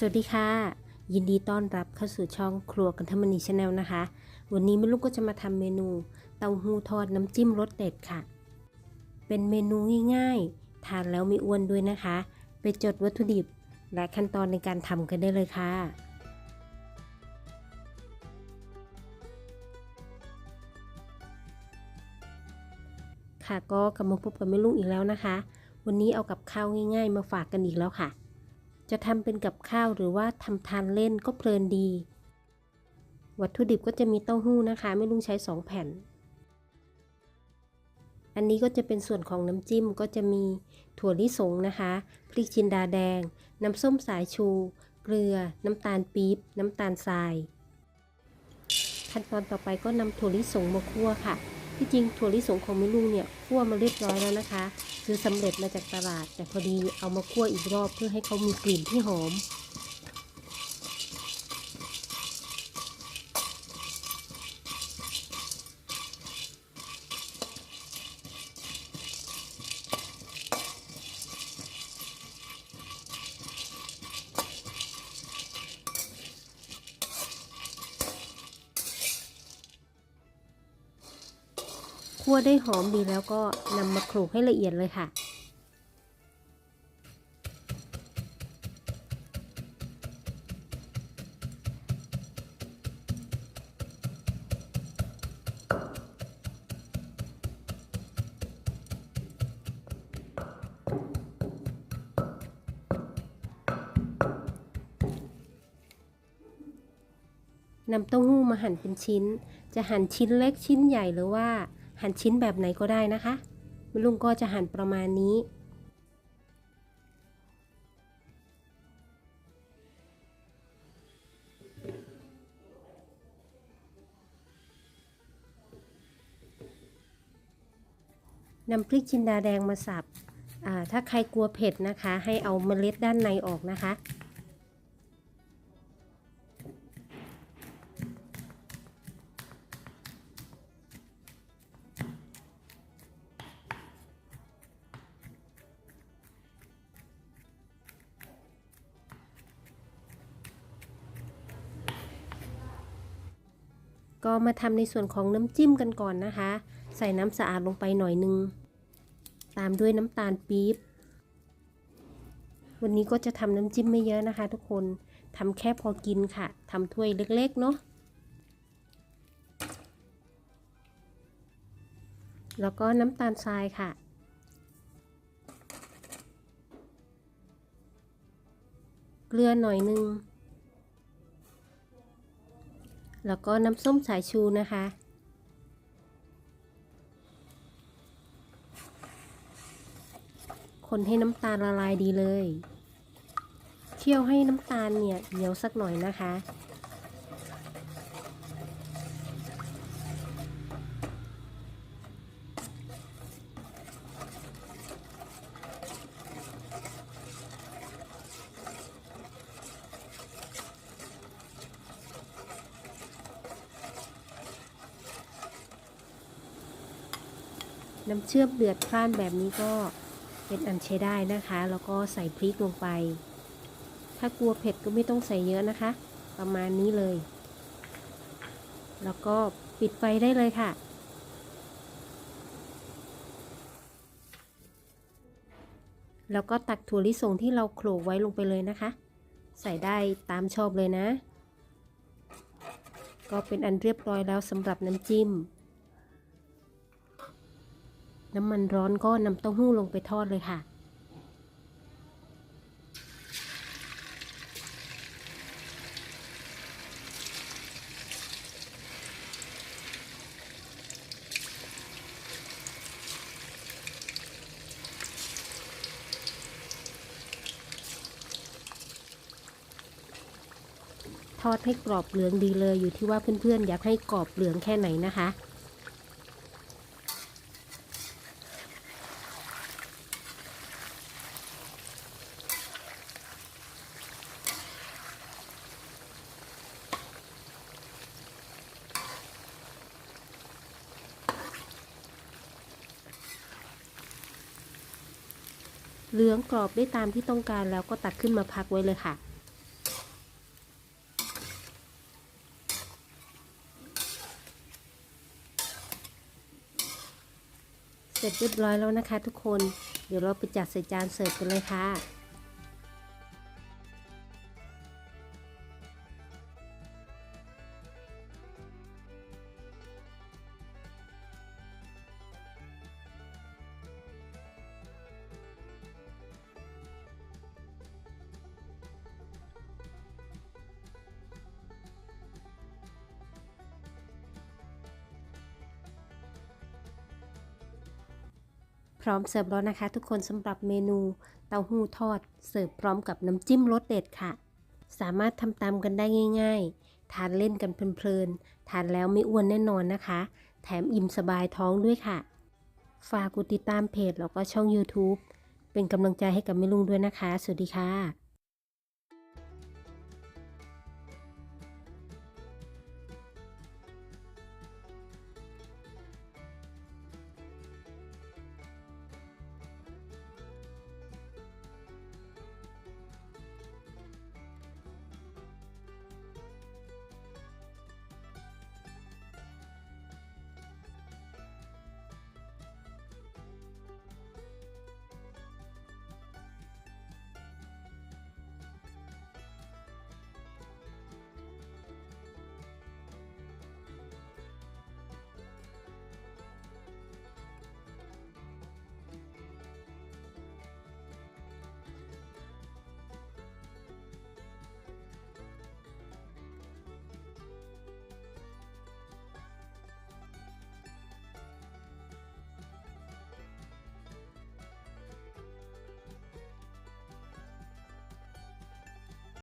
สวัสดีค่ะ ยินดีต้อนรับเข้าสู่ช่องครัวกันทมณีชาแนลนะคะ วันนี้แม่ลูกก็จะมาทำเมนูเต้าหู้ทอดน้ำจิ้มรสเด็ดค่ะ เป็นเมนูง่ายๆ ทานแล้วไม่อ้วนด้วยนะคะ ไปจดวัตถุดิบและขั้นตอนในการทำกันได้เลยค่ะค่ะก็กลับมาพบกับแม่ลุงอีกแล้วนะคะ วันนี้เอากับข้าวง่าย ๆ มาฝากกันอีกแล้วค่ะ จะทำเป็นกับข้าวหรือว่าทำทานเล่นก็เพลินดี วัตถุดิบก็จะมีเต้าหู้นะคะ ไม่ลุงใช้ 2 แผ่น อันนี้ก็จะเป็นส่วนของน้ำจิ้มก็จะมีถั่วลิสงนะคะ พริกจินดาแดง น้ำส้มสายชู เกลือ น้ำตาลปี๊บ น้ำตาลทราย ขั้นตอนต่อไปก็นำถั่วลิสงมาคั่วค่ะ ที่จริงถั่วลิสงของแม่ลุงเนี่ยคั่วมาเรียบร้อยแล้วนะคะ ซื้อสำเร็จมาจากตลาด แต่พอดีเอามาคั่วอีกรอบเพื่อให้เขามีกลิ่นที่หอม คั่วได้หอมดีแล้วก็นำมาโขลกให้ละเอียดเลยค่ะ นำเต้าหู้มาหั่นเป็นชิ้น จะหั่นชิ้นเล็กชิ้นใหญ่หรือว่า หั่นชิ้นแบบไหนก็ได้นะคะลุงก็จะหั่นประมาณนี้ นำพริกจินดาแดงมาสับถ้าใครกลัวเผ็ดนะคะ ให้เอาเมล็ดด้านในออกนะคะ ก็มาทำในส่วนของน้ำจิ้มกันก่อนนะคะ ใส่น้ำสะอาดลงไปหน่อยนึง ตามด้วยน้ำตาลปี๊บ วันนี้ก็จะทำน้ำจิ้มไม่เยอะนะคะ ทุกคนทำแค่พอกินค่ะทำถ้วยเล็กๆเนาะ แล้วก็น้ำตาลทรายค่ะเกลือหน่อยนึง แล้วก็น้ำส้มสายชูนะคะ คนให้น้ำตาลละลายดีเลย เคี่ยวให้น้ำตาลเนี่ยเหนียวสักหน่อยนะคะ น้ำเชื่อมเดือดพล่านแบบนี้ก็เป็นอันใช้ได้นะคะ แล้วก็ใส่พริกลงไป ถ้ากลัวเผ็ดก็ไม่ต้องใส่เยอะนะคะ ประมาณนี้เลย แล้วก็ปิดไฟได้เลยค่ะแล้วก็ตักถั่วลิสงที่เราโขลกไว้ลงไปเลยนะคะ ใส่ได้ตามชอบเลยนะ ก็เป็นอันเรียบร้อยแล้วสำหรับน้ำจิ้ม น้ำมันร้อนก็นำเต้าหู้ลงไปทอดเลยค่ะ ทอดให้กรอบเหลืองดีเลยอยู่ที่ว่าเพื่อนๆอยากให้กรอบเหลืองแค่ไหนนะคะ เหลืองกรอบได้ตามที่ต้องการแล้วก็ตักขึ้นมาพักไว้เลยค่ะ เสร็จเรียบร้อยแล้วนะคะทุกคน เดี๋ยวเราไปจัดใส่จานเสิร์ฟกันเลยค่ะ ร้อมเสิร์ฟแล้วนะคะ ทุกคนสำหรับเมนูเต้าหู้ทอด เสิร์ฟพร้อมกับน้ำจิ้มรสเด็ดค่ะ สามารถทำตามกันได้ง่าย ๆ ทานเล่นกันเพลินๆ ทานแล้วไม่อ้วนแน่นอนนะคะ แถมอิ่มสบายท้องด้วยค่ะ ฝากกดติดตามเพจแล้วก็ช่อง YouTube เป็นกำลังใจให้กับแม่ลุงด้วยนะคะ สวัสดีค่ะ